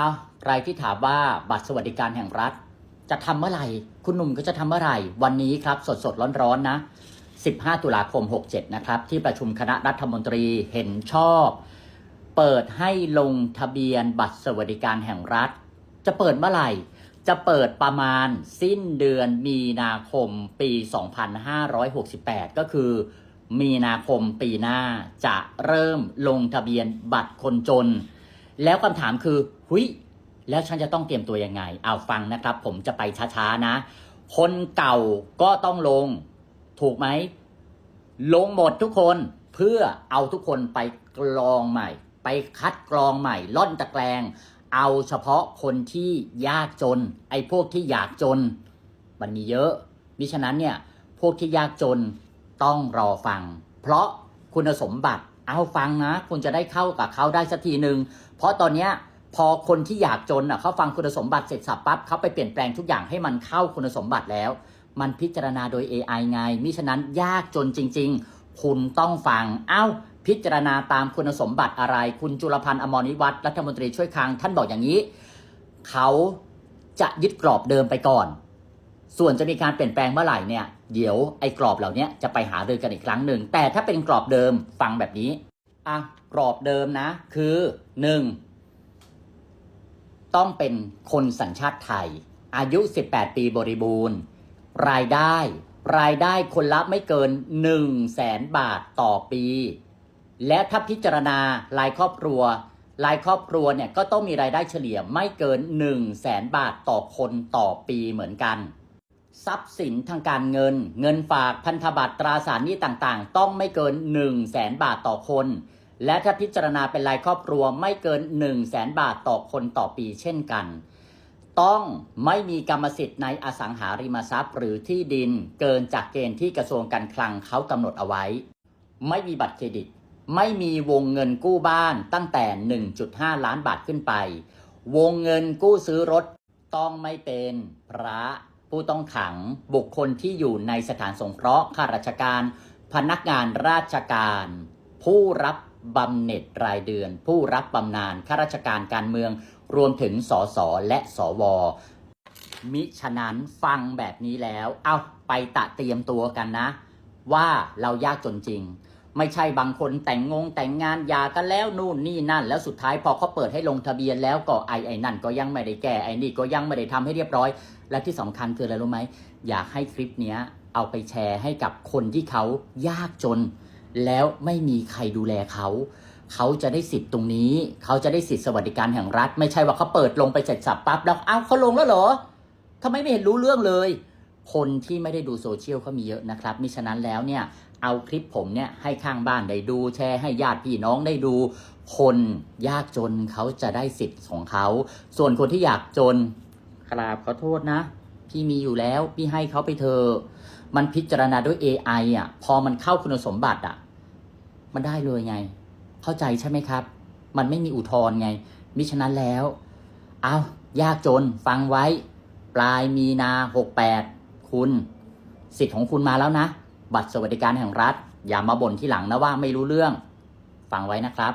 อ้าใครที่ถามว่าบัตรสวัสดิการแห่งรัฐ จะทำเมื่อไหร่ คุณหนุ่มก็จะทำเมื่อไหร่ วันนี้ครับสดสดร้อนร้อนๆนะ 15 ตุลาคม 67 นะครับ ที่ประชุมคณะรัฐมนตรีเห็นชอบ เปิดให้ลงทะเบียนบัตรสวัสดิการแห่งรัฐ จะเปิดเมื่อไหร่ จะเปิดประมาณสิ้นเดือนมีนาคมปี 2568 ก็คือมีนาคมปีหน้าจะเริ่มลงทะเบียนบัตรคนจน แล้วคำถามคือหุยแล้วฉันจะต้องเตรียมตัวยังไงเอาฟังนะครับ ผมจะไปช้าๆนะ คนเก่าก็ต้องลง ถูกไหม ลงหมดทุกคนเพื่อเอาทุกคนไปกรองใหม่ ไปคัดกรองใหม่ ล่อนตะแกรงเอาเฉพาะคนที่ยากจน ไอ้พวกที่อยากจน มันมีเยอะ มิฉะนั้นเนี่ย พวกที่ยากจนต้องรอฟัง เพราะคุณสมบัติ เอาฟังนะคุณจะได้เข้ากับเขาได้สักทีหนึ่งเพราะตอนเนี้ยพอคนที่อยากจนอะเขาฟังคุณสมบัติเสร็จสับปั๊บเขาไปเปลี่ยนแปลงทุกอย่างให้มันเข้าคุณสมบัติแล้ว มันพิจารณาโดย AI ไง มิฉะนั้นยากจนจริง ๆ คุณต้องฟัง เอ้า พิจารณาตามคุณสมบัติอะไร คุณจุลพันธ์อมรนิวัฒน์รัฐมนตรีช่วยคลังท่านบอกอย่างนี้ เขาจะยึดกรอบเดิมไปก่อน ส่วนจะมีการเปลี่ยนแปลงเมื่อไหร่เนี่ย เดี๋ยวไอ้กรอบเหล่านี้จะไปหารือกันอีกครั้งหนึ่ง แต่ถ้าเป็นกรอบเดิมฟังแบบนี้ อะ กรอบเดิมนะ คือหนึ่งต้องเป็นคนสัญชาติไทย อายุ 18 ปีบริบูรณ์ รายได้ รายได้คนละไม่เกิน 1 0 0 0 0แสนบาทต่อปี และถ้าพิจารณารายครอบครัว รายครอบครัวเนี่ยก็ต้องมีรายได้เฉลี่ยไม่เกิน 1 0 0 0 0แสนบาทต่อคนต่อปีเหมือนกัน ทรัพย์สินทางการเงิน เงินฝากพันธบัตรตราสารหนี้ต่างๆ ต้องไม่เกิน 1 0 0 0 0แสนบาทต่อคน และถ้าพิจารณาเป็นรายครอบครัวไม่เกิน 1 0 0 0 0แสนบาทต่อคนต่อปีเช่นกัน ต้องไม่มีกรรมสิทธิ์ในอสังหาริมทรัพย์ หรือที่ดินเกินจากเกณฑ์ที่กระทรวงการคลังเขากำหนดเอาไว้ ไม่มีบัตรเครดิต ไม่มีวงเงินกู้บ้านตั้งแต่ 1.5 ล้านบาทขึ้นไป วงเงินกู้ซื้อรถต้องไม่เป็นพระ ผู้ต้องขังบุคคลที่อยู่ในสถานสงเคราะห์ข้าราชการ พนักงานราชการ ผู้รับบำเหน็จรายเดือน ผู้รับบำนาญข้าราชการการเมือง รวมถึงสสและสวมิฉะนั้นฟังแบบนี้แล้ว เอาไปตะเตรียมตัวกันนะ ว่าเรายากจนจริง ไม่ใช่บางคนแต่งงงแต่งงานยากันแล้วนู่นนี่นั่น แล้วสุดท้ายพอเขาเปิดให้ลงทะเบียนแล้วก็ไอ้ไอ้นั่นก็ยังไม่ได้แก้ไอ้นี่ก็ยังไม่ได้ทำให้เรียบร้อย และที่สำคัญคืออะไรรู้ไหมอยากให้คลิปเนี้ยเอาไปแชร์ให้กับคนที่เขายากจน แล้วไม่มีใครดูแลเขาเขาจะได้สิทธิ์ตรงนี้ เขาจะได้สิทธิ์สวัสดิการแห่งรัฐ ไม่ใช่ว่าเขาเปิดลงไปเสร็จสับปั๊บแล้วอ้าวเขาลงแล้วเหรอทำไมไม่เห็นรู้เรื่องเลย คนที่ไม่ได้ดูโซเชียลเขามีเยอะนะครับมิฉะนั้นแล้วเนี่ย เอาคลิปผมเนี่ยให้ข้างบ้านได้ดู แชร์ให้ญาติพี่น้องได้ดู คนยากจนเขาจะได้สิทธิ์ของเขา ส่วนคนที่อยากจนกราบขอโทษนะ พี่มีอยู่แล้ว พี่ให้เขาไปเถอะมันพิจารณาด้วย AI อะ พอมันเข้าคุณสมบัติอะ มันได้เลยไง เข้าใจใช่ไหมครับ มันไม่มีอุทธรณ์ไง มิฉะนั้นแล้ว เอายากจนฟังไว้ ปลายมีนา68คุณ สิทธิ์ของคุณมาแล้วนะ บัตรสวัสดิการแห่งรัฐ อย่ามาบ่นที่หลังนะว่าไม่รู้เรื่อง ฟังไว้นะครับ